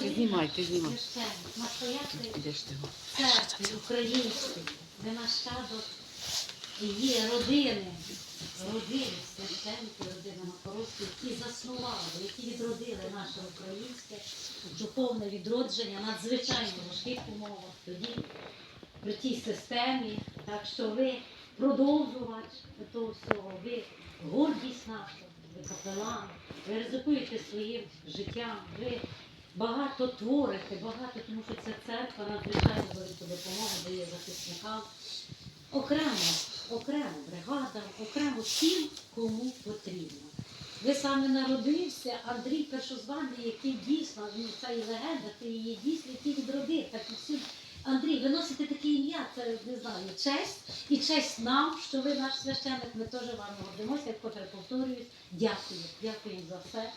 Ти знімай, ти знімай. Церкви української, де нащадок є родини, родини, священники, родина Макаровські, які заснували, які відродили наше українське духовне відродження надзвичайно важких умовах. Тоді, при тій системі. Так що ви продовжувач того всього, ви гордість наша, ви капелан, ви ризикуєте своїм життям, ви багато творите, багато, тому що ця церква надзвичайно велику допомогу дає захисникам. Окремо, окремо бригадам, окремо всім, кому потрібно. Ви саме народився, Андрій Першозваний, який дійсно, він це і легенда, ти її дійсно, який відродив. Так і всі. Андрій, ви носите таке ім'я, це не знаю, честь і честь нам, що ви наш священник, ми теж вам гордимося, я вкотре повторююсь. Дякую, дякую за все.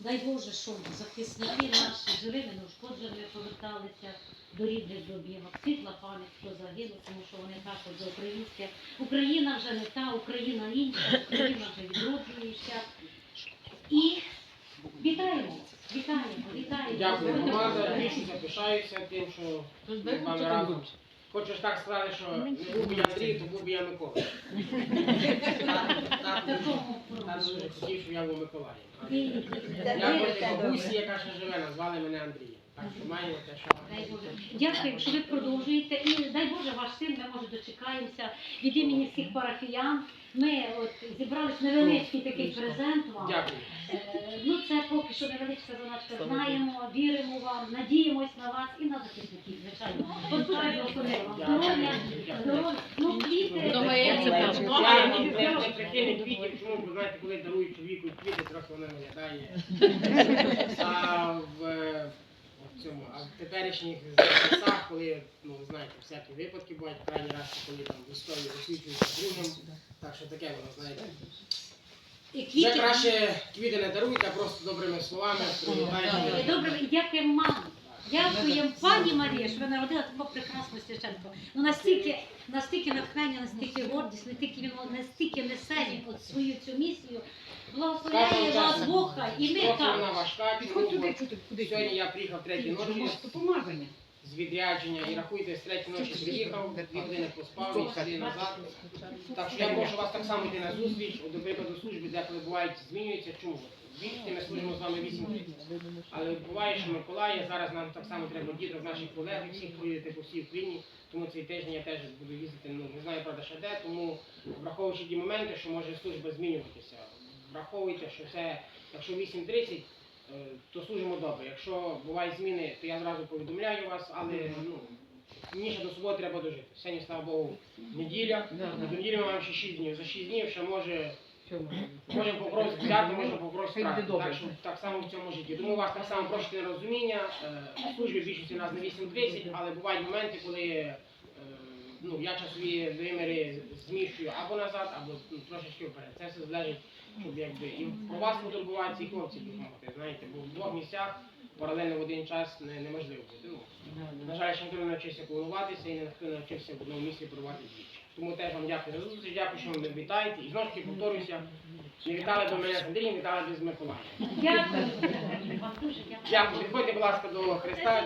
Дай Боже, щоб захисники наші живими, неушкодженими поверталися до рідних домівок. Світла пам'ять, хто загинув, тому що вони також за українське. Україна вже не та, Україна інша, Україна вже відроджується. Дякую, громада. Більше запишаюся тим, що ми з вами разом. Хочеш так сказати, що не був би я Андрій, то був би я Микола. Так, дуже хотів, щоб я був Миколаєм. Я бабусі, яка ще живе, назвали мене Андрієм. Так маємо те, що Дай Дякую, що ви продовжуєте. І дай Боже, ваш син, ми може дочекаємося від імені всіх парафіян. Ми от зібрались невеличкий такий презент вам. Дякую. Е, Ну це поки що невеличка заначка. Знаємо, віримо вам, надіємось на вас і на захисників, звичайно. Благослови вам здоров'я, здоров'я. Ну, квіти. Чому, бо знаєте, коли дарують чоловіку квіти, трохи воно виглядає. Е, а в теперішніх часах, коли, ну ви знаєте, всякі випадки бувають, крайній раз, коли там в історії освічуються другим, так що таке воно, знаєте. І Вже квіти. краще квіти не даруйте, а просто добрими словами привітайте. Добре, як я мамі. Дякуємо пані Марія, що ви народила таку прекрасну священку. Ну настільки, настільки натхнення, настільки гордість, настільки він настільки несе він от свою цю місію. Благословляє вас Бог, хай. і ми куди. Сьогодні я приїхав третій ночі Помазання. з відрядження і рахуйте, з третьої ночі приїхав, дві години поспав і сюди назад. Так що я прошу вас так само йти на зустріч, до прикладу служби, деколи бувають, змінюється. Чому? Більше ми служимо з вами 8 років. Але буває, що Миколая, зараз нам так само треба діток наших колег, всіх поїдете по всій Україні, тому цей тиждень я теж буду їздити, ну не знаю правда ще де, тому враховуючи ті моменти, що може служба змінюватися, враховуйте, що це, якщо 8.30, е, то служимо добре. Якщо бувають зміни, то я зразу повідомляю вас, але ну, мені ще до суботи треба дожити. Сьогодні, слава Богу, неділя. До неділі ми маємо ще 6 днів. За 6 днів ще може Можемо попросити взяти, можемо попросити Хай буде так. добре. Так, що так само в цьому житті. Тому у вас так само просите розуміння. Е, В службі більшості нас на 8.30, але бувають моменти, коли е, ну, я часові виміри зміщую або назад, або ну, трошечки вперед. Це все залежить, щоб якби і про вас потурбуватися, і хлопців допомогти. Знаєте, бо в двох місцях паралельно в один час не, неможливо бути. Ну, на жаль, ще ніхто не навчився плануватися і ніхто не навчився в одному місці провати двічі. Тому теж вам дякую за зустріч, дякую, що ви мене вітаєте. І знову ж таки повторюся, не вітали до мене з Андрієм, вітали без дуже дякую. Дякую. Підходьте, будь ласка, до Христа.